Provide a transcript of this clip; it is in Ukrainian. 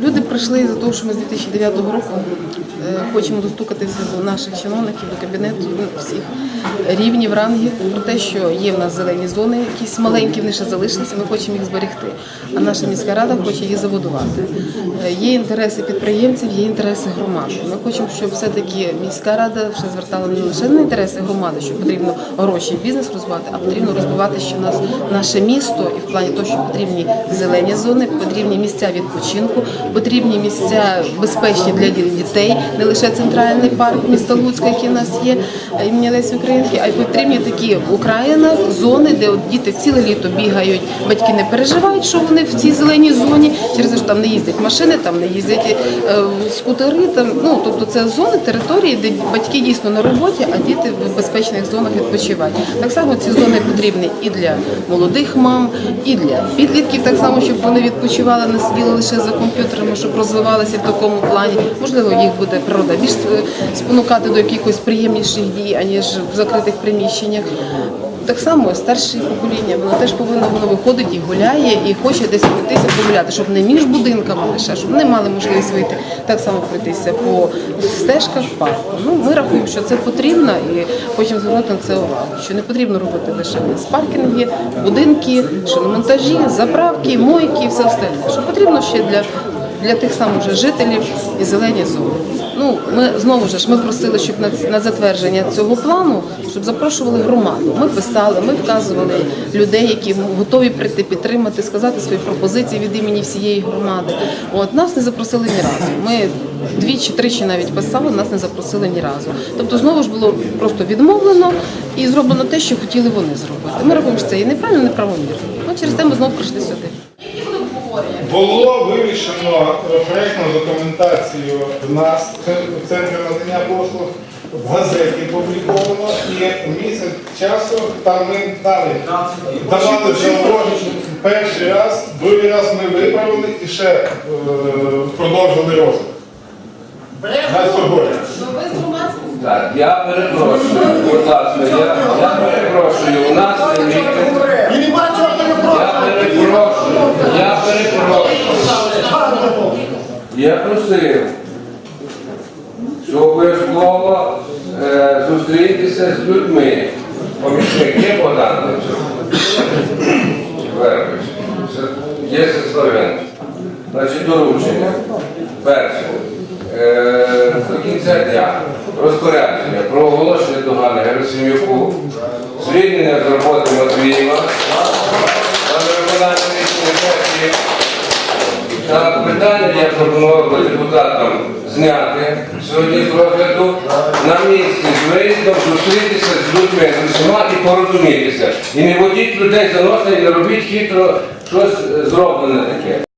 Люди прийшли за того, що ми з 2009 року е, хочемо достукатися до наших чиновників, до кабінету ну, всіх рівнів, рангів про те, що є в нас зелені зони, якісь маленькі, вони ще залишилися, ми хочемо їх зберегти. А наша міська рада хоче їх забудувати. Е, Є інтереси підприємців, є інтереси громади. Ми хочемо, щоб все-таки міська рада вже звертала не лише на інтереси громади, що потрібно гроші і бізнес розвивати, а потрібно розвивати ще нас наше місто і в плані того, що потрібні зелені зони, потрібні місця відпочинку, потрібні місця безпечні для дітей, не лише центральний парк міста Луцька, який у нас є е, імені Лесі Українки, а й потрібні такі в Українах зони, де діти ціле літо бігають. Батьки не переживають, що вони в цій зеленій зоні, через те, що там не їздять машини, там не їздять е, скутери. Там ну тобто це зони території, де батьки дійсно на роботі, а діти в безпечних зонах відпочивають. Так само ці зони потрібні і для молодих мам, і для підлітків, так само, щоб вони відпочивали, не сиділи лише за комп'ютерами, щоб розвивалися в такому плані. Можливо, їх буде природа більш спонукати до якихось приємніших дій, аніж в закритих приміщеннях. Так само старше покоління, воно теж повинно воно виходить і гуляє, і хоче десь пройтися погуляти, щоб не між будинками лише, щоб вони мали можливість вийти так само пройтися по стежках парку. Ну ми рахуємо, що це потрібно і хочемо звернути на це увагу. Що не потрібно робити лише нас паркінги, будинки, шиномонтажі, заправки, мойки і все остальне. Що потрібно ще для. Для тих самих же жителів і зелені зони. Ну ми знову ж ми просили, щоб на, затвердження цього плану, щоб запрошували громаду. Ми писали, ми вказували людей, які готові прийти підтримати, сказати свої пропозиції від імені всієї громади. От нас не запросили ні разу. Ми двічі, тричі навіть писали, нас не запросили ні разу. Тобто знову ж було просто відмовлено і зроблено те, що хотіли вони зробити. Ми рахуємо, що це і неправильно, неправомірно. Ну через це ми знову прийшли сюди. Було вирішено е, проєктну документацію в нас в центрі надання послуг в газеті публіковано і місяць часу там ми дали давали зауваження перший раз, другий раз ми виправили і ще е, продовжили розгляд. На сьогодні. Так, я перепрошую, будь ласка, я, я перепрошую, у нас вікна. Я перепрошую, я перепрошую. Просив, що обов'язково е, зустрітися з людьми. Помічник є Богдан Вербич. Є Славенко. Значить, доручення. Перше. Е, До кінця дня розпорядження про оголошення догани Герасим'юку, звільнення з роботи Матвієва, я пропонував депутатам зняти сьогодні з розгляду на місці з виїздом зустрітися з людьми з усіма і порозумітися. І не водіть людей за носа і не робіть хитро щось зроблене таке.